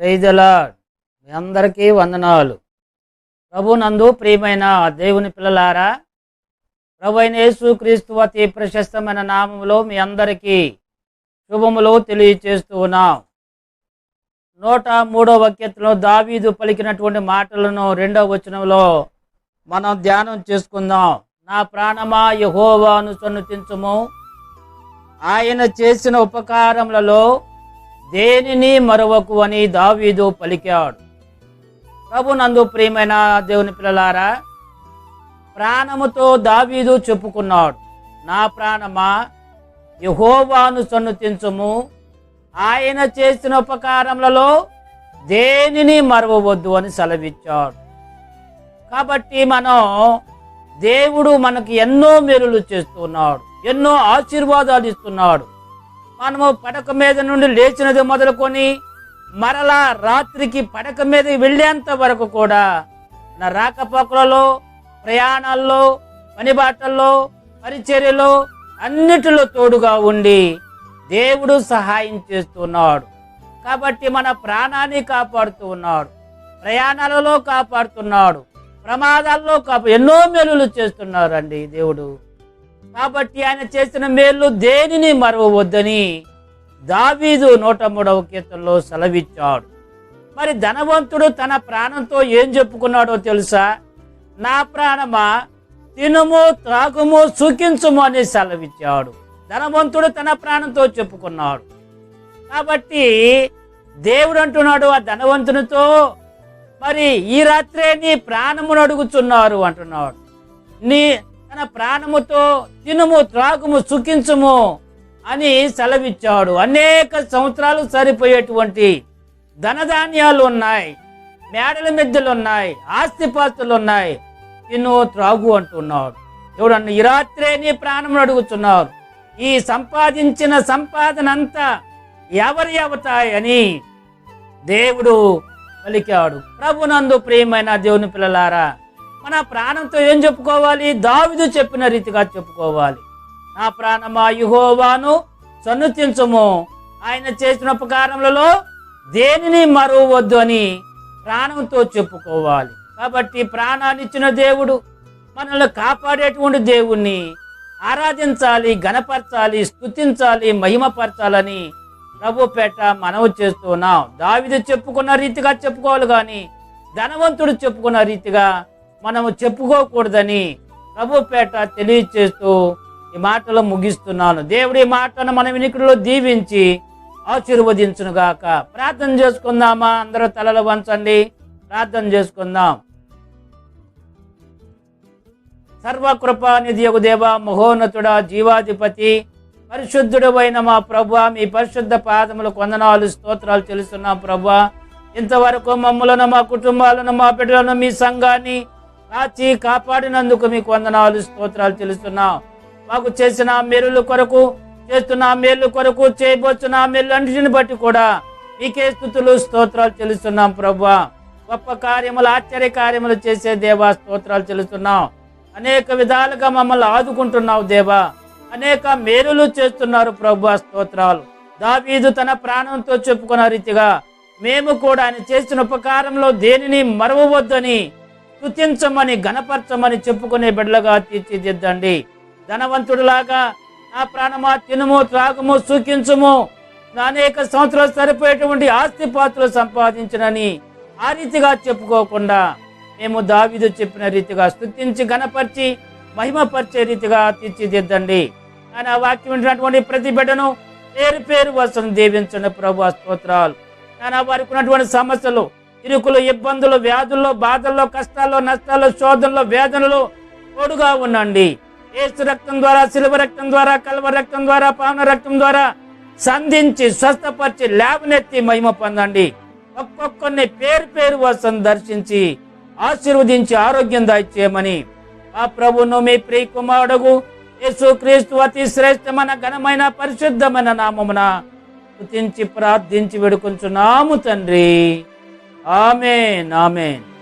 ప్రైజలా మీ అందరికీ వందనాలు. ప్రభు నందు ప్రియమైన దేవుని పిల్లలారా ప్రభు అయిన యేసుక్రీస్తు అతి ప్రశస్తమైన నామములో మీ అందరికీ శుభములు తెలియచేస్తూ ఉన్నాం. నూట మూడో వాక్యతలో దావీదు పలికినటువంటి మాటలను రెండవ వచనంలో మనం ధ్యానం చేసుకుందాం. నా ప్రాణమా యహోవాను సన్నుతించుము. ఆయన చేసిన ఉపకారములలో దేనిని మరవకు అని దావీదు పలికాడు. ప్రభు నందు ప్రియమైన దేవుని పిల్లలారా ప్రాణముతో దావీదు చెప్పుకున్నాడు. నా ప్రాణమా యహోవాను సన్నుతించుము ఆయన చేసిన ఉపకారములలో దేనిని మరవవద్దు అని సెలవిచ్చాడు. కాబట్టి మనం దేవుడు మనకి ఎన్నో మేలులు చేస్తున్నాడు ఎన్నో ఆశీర్వాదాలు ఇస్తున్నాడు. మనము పడక మీద నుండి లేచినది మొదలుకొని మరలా రాత్రికి పడక మీద వెళ్ళేంత వరకు కూడా నా రాకపోకలలో ప్రయాణాల్లో పనిబాటల్లో పరిచర్యలో అన్నిటిలో తోడుగా ఉండి దేవుడు సహాయం చేస్తున్నాడు. కాబట్టి మన ప్రాణాన్ని కాపాడుతూ ఉన్నాడు ప్రయాణాలలో కాపాడుతున్నాడు. ప్రమాదాల్లో కాపా ఎన్నో మెలులు చేస్తున్నారండి దేవుడు. కాబట్టి ఆయన చేసిన మేలు దేనిని మరవవద్దని దావీదు నూట మూడవ కీర్తనలో సెలవిచ్చాడు. మరి ధనవంతుడు తన ప్రాణంతో ఏం చెప్పుకున్నాడో తెలుసా? నా ప్రాణమా తినుము త్రాగుము సుఖించుము అని సెలవిచ్చాడు. ధనవంతుడు తన ప్రాణంతో చెప్పుకున్నాడు. కాబట్టి దేవుడు అంటున్నాడు ఆ ధనవంతునితో మరి ఈ రాత్రే నీ ప్రాణమును అడుగుచున్నారు అంటున్నాడు. నీ తన ప్రాణముతో తినుము త్రాగుము సుఖించుము అని సెలవిచ్చాడు. అనేక సంవత్సరాలు సరిపోయేటువంటి ధనధాన్యాలు ఉన్నాయి మేడల మిద్దెలు ఉన్నాయి ఆస్తిపాస్తులు ఉన్నాయి. తిను త్రాగు అంటున్నాడు. ఎవడు అన్న ఈ రాత్రే నీ ప్రాణమును అడుగుతున్నారు ఈ సంపాదించిన సంపాదన అంతా ఎవరి అవుతాయని దేవుడు పలికాడు. ప్రభునందు ప్రియమైన దేవుని పిల్లలారా మన ప్రాణంతో ఏం చెప్పుకోవాలి? దావిదు చెప్పిన రీతిగా చెప్పుకోవాలి. నా ప్రాణమా యుహోవాను సన్నుతించము. ఆయన చేసిన ఉపకారములలో దేనిని మరువద్దు అని ప్రాణంతో చెప్పుకోవాలి. కాబట్టి ప్రాణాన్ని ఇచ్చిన దేవుడు మనల్ని కాపాడేటువంటి దేవుణ్ణి ఆరాధించాలి గణపరచాలి స్తుతించాలి మహిమపరచాలని ప్రభుపేట మనవి చేస్తున్నాం. దావిది చెప్పుకున్న రీతిగా చెప్పుకోవాలి కానీ ధనవంతుడు చెప్పుకున్న రీతిగా మనము చెప్పుకోకూడదని ప్రభుపేట తెలియచేస్తూ ఈ మాటలు ముగిస్తున్నాను. దేవుడి మాటను మన వినికిడిలో దీవించి ఆశీర్వదించునుగాక. ప్రార్థన చేసుకుందామా? అందరూ తలలు వంచండి. ప్రార్థన చేసుకుందాం. సర్వకృపానిధి యొక్క దేవ మహోన్నతుడ జీవాధిపతి పరిశుద్ధుడు అయిన మా ప్రభు మీ పరిశుద్ధ పాదములు కొందనాలు స్తోత్రాలు తెలుస్తున్నాం ప్రభు ఇంతవరకు మమ్మలను మా కుటుంబాలను మా బిడ్డలను మీ సంఘాన్ని కాచి కాపాడినందుకు మీకు వందనాలు స్తోత్రాలు తెలుస్తున్నాం మాకు చేసిన మేలుల కొరకు చేస్తున్న మేలు కొరకు చేయబోతున్న మేలు అన్నిటిని బట్టి కూడా మీకే స్థుతులు స్తోత్రాలు తెలుస్తున్నాం ప్రభు గొప్ప కార్యములు ఆశ్చర్య కార్యములు చేసే దేవా స్తోత్రాలు తెలుస్తున్నాం అనేక విధాలుగా మమ్మల్ని ఆదుకుంటున్నావు దేవా. అనేక మేలులు చేస్తున్నారు ప్రభు స్తోత్రాలు. దావీదు తన ప్రాణంతో చెప్పుకున్న రీతిగా మేము కూడా ఆయన చేసిన ఉపకారంలో దేనిని మరవవద్దని స్తుతించమని గణపరచమని చెప్పుకునే బిడ్డలుగా తీర్చిదిద్దండి. ధనవంతుడిలాగా నా ప్రాణమా తినుము త్రాగుము సుఖించుము. నా అనేక సంవత్సరాలు సరిపోయేటువంటి ఆస్తిపాత్రలు సంపాదించనని ఆ రీతిగా చెప్పుకోకుండా మేము దావీదు చెప్పిన రీతిగా స్తుతించి గణపరిచి మహిమపరిచే రీతిగా తీర్చిదిద్దండి. కానీ ఆ వాక్యం ఉన్నటువంటి ప్రతి బిడ్డను పేరు పేరు వసను దీవించండి ప్రభు స్తోత్రాలు. కానీ వారికి ఉన్నటువంటి సమస్యలు ఇరుకులు ఇబ్బందులు వ్యాధుల్లో బాధల్లో కష్టాల్లో నష్టాల్లో శోధనలో వేదనలో తోడుగా ఉండండి. ఏసు రక్తం ద్వారా శిలువ రక్తం ద్వారా కల్వ రక్తం ద్వారా పావన రక్తం ద్వారా సంధించి స్వస్థపరిచి లేవనెత్తి మహిమ పొందండి. ఒక్కొక్కరిని పేరు పేరు వసం దర్శించి ఆశీర్వదించి ఆరోగ్యం దాయిచేయమని ఆ ప్రభును మీ ప్రియ కుమారుడు యేసు క్రీస్తు అతి శ్రేష్టమైన ఘనమైన పరిశుద్ధమైన నామమున స్తుతించి ప్రార్థించి వేడుకొంచున్నాము తండ్రి. 아멘, 아멘.